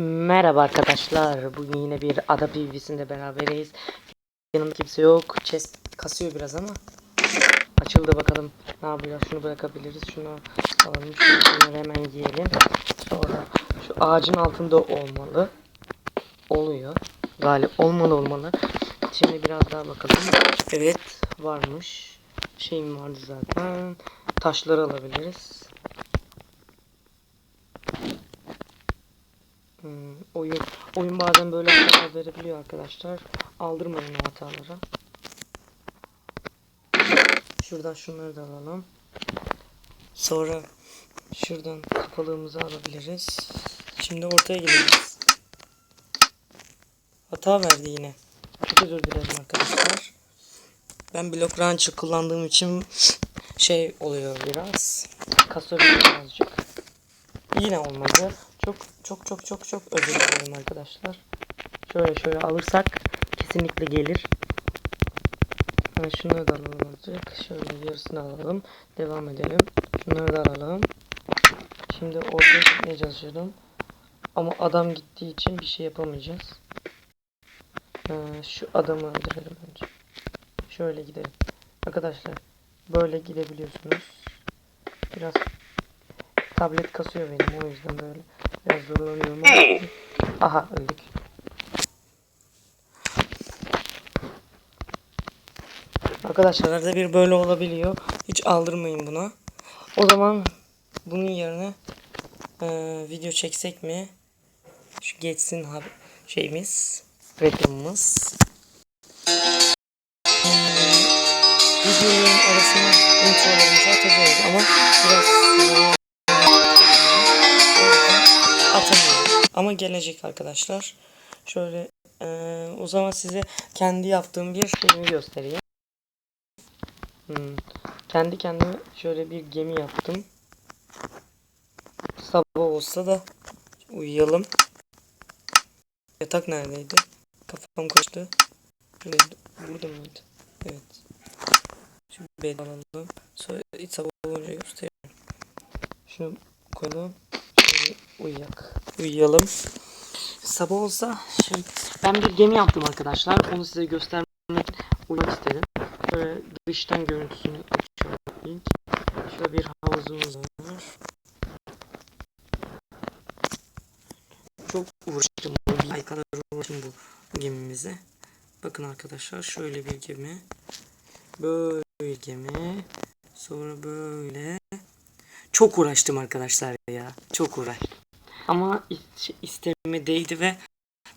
Merhaba arkadaşlar. Bugün yine bir ada PvP'sinde beraberiz. Yanımda kimse yok. Chest kasıyor biraz ama. Açıldı bakalım. Ne yapacağız? Şunu bırakabiliriz. Şunu alalım. Şunları hemen yiyelim. Sonra şu ağacın altında olmalı. Oluyor. Galip olmalı olmalı. Şimdi biraz daha bakalım. Evet varmış. Şeyim vardı zaten. Taşları alabiliriz. Hmm, oyun oyun bazen böyle hatalar verebiliyor arkadaşlar. Aldırmayın o hatalara. Şuradan şunları da alalım. Sonra şuradan kapalığımızı alabiliriz. Şimdi ortaya geleceğiz. Hata verdi yine. Çok özür dilerim arkadaşlar. Ben blok rancher kullandığım için şey oluyor biraz. Kasabiliyor birazcık. Yine olmadı. Çok çok çok çok çok özür dilerim arkadaşlar. Şöyle şöyle alırsak kesinlikle gelir. Yani şunu da alalım azıcık. Şöyle yarısını alalım. Devam edelim. Şunları da alalım. Şimdi ortaya gitmeye çalışıyorum. Ama adam gittiği için bir şey yapamayacağız. Ee, şu adamı öldürelim önce. Şöyle gidelim. Arkadaşlar böyle gidebiliyorsunuz. Biraz tablet kasıyor benim o yüzden böyle biraz zorlanıyorum aha öldük. Arkadaşlar arada bir böyle olabiliyor. Hiç aldırmayın buna. O zaman bunun yerine eee, video çeksek mi? Şu geçsin ha şeyimiz, reklamımız. Videonun arasına introlarımızı atacağız ama biraz atamıyorum. Ama gelecek arkadaşlar. Şöyle eee, o zaman size kendi yaptığım bir şeyimi göstereyim. Hmm. Kendi kendime şöyle bir gemi yaptım. Sabah olsa da uyuyalım. Yatak neredeydi? Kafam. Şuradaydı. Burada mıydı? Evet. Şu bed alalım. Sonra sabah olunca göstereyim. Şunu koyalım. Uyuyak. Uyuyalım. Sabah olsa şey ben bir gemi yaptım arkadaşlar. Onu size göstermek için uyumak istedim. Böyle dıştan görüntüsünü açıyorum. Şöyle bir havuzumuz var. Çok uğraştım. Bir ay kadar uğraştım bu gemimize. Bakın arkadaşlar şöyle bir gemi. Böyle gemi. Sonra böyle. Çok uğraştım arkadaşlar ya. Çok uğraştım. Ama is- isteğime değdi ve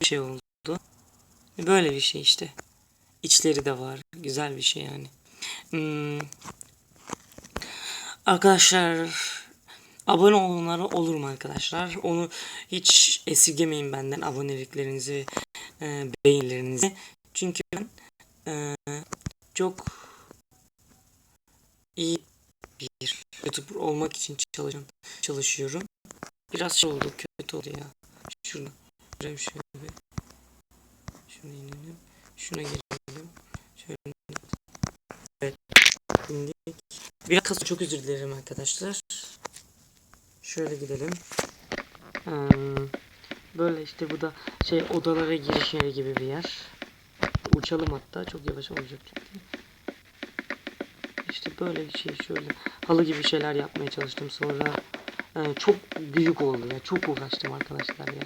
bir şey oldu. Böyle bir şey işte. İçleri de var. Güzel bir şey yani. Hmm. Arkadaşlar abone olunları olur mu arkadaşlar? Onu hiç esirgemeyin benden aboneliklerinizi, e, beğenilerinizi. Çünkü ben e, çok iyi bir YouTuber olmak için çalışan, çalışıyorum. Biraz şey oldu, kötü oldu ya. Şurada. Şöyle şöyle. Şuna inelim. Şuna gelelim. Şöyle. Evet. İndik. Biraz kası çok özür dilerim arkadaşlar. Şöyle gidelim. Hmm, Böyle işte bu da şey odalara giriş yeri gibi bir yer. Uçalım hatta çok yavaş olacak çünkü. İşte böyle bir şey şöyle halı gibi şeyler yapmaya çalıştım sonra e, çok büyük oldu ya çok uğraştım arkadaşlar ya.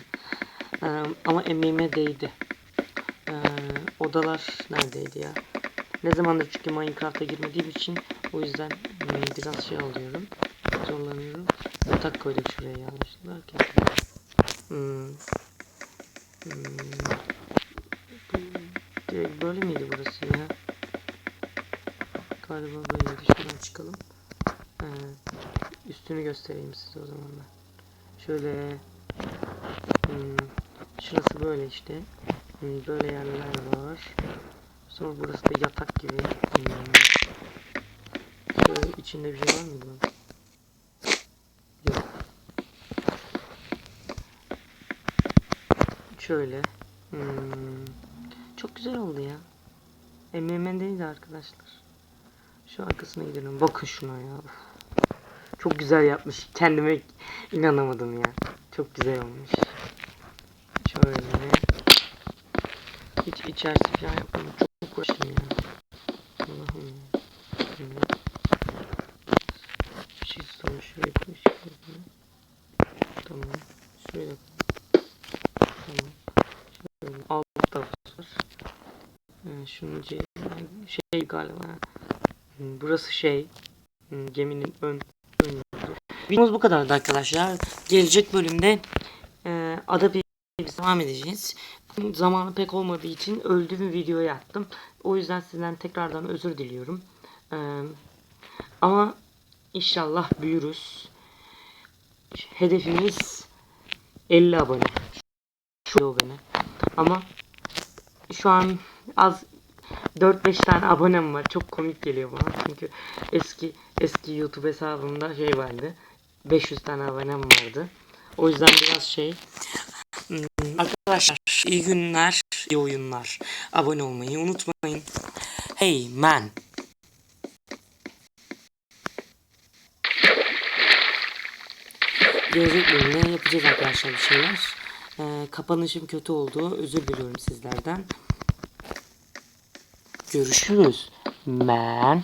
E, ama emeğime değdi. E, odalar neredeydi ya? Ne zamandır çünkü Minecraft'a girmediğim için o yüzden hmm, biraz şey alıyorum. Zorlanıyorum. Yatak koyduk şuraya yanlışlıkla. Hmm. Hmm. Çıkalım. Ee, üstünü göstereyim size o zaman ben. Şöyle hmm, şurası böyle işte. Hmm, böyle yerler var. Sonra burası da yatak gibi. Hmm. Şöyle içinde bir şey var lan? Yok. Şöyle. Hmm. Çok güzel oldu ya. Emeğimdeydi arkadaşlar. Şu arkasına gidelim. Bakın şuna ya. Çok güzel yapmış. Kendime inanamadım ya. Çok güzel olmuş. Şöyle. Hiç içerisi falan yapmadım. Çok uğraştım ya. Allah'ım ya. Bir şey koy. şuraya koy. Tamam. Tamam. Şöyle var. Ee, şunun şey, şey galiba. Hmm, Burası şey. hmm, Geminin ön ön. Videomuz bu kadardı arkadaşlar. Gelecek bölümde e, ada bir devam edeceğiz. Zamanı pek olmadığı için öldüğüm videoyu attım. O yüzden sizden tekrardan özür diliyorum. Ee, ama inşallah büyürüz. Hedefimiz 50 abone. Şu abone. Ama şu an az 4-5 tane abonem var. Çok komik geliyor bana. Çünkü eski eski YouTube hesabımda şey vardı. 500 tane abonem vardı. O yüzden biraz şey Hmm, Arkadaşlar iyi günler, iyi oyunlar. Abone olmayı unutmayın. Hey man. Gelecek bölümde yapacağız arkadaşlar bir şeyler. Ee, kapanışım kötü oldu. Özür diliyorum sizlerden. Görüşürüz. Man.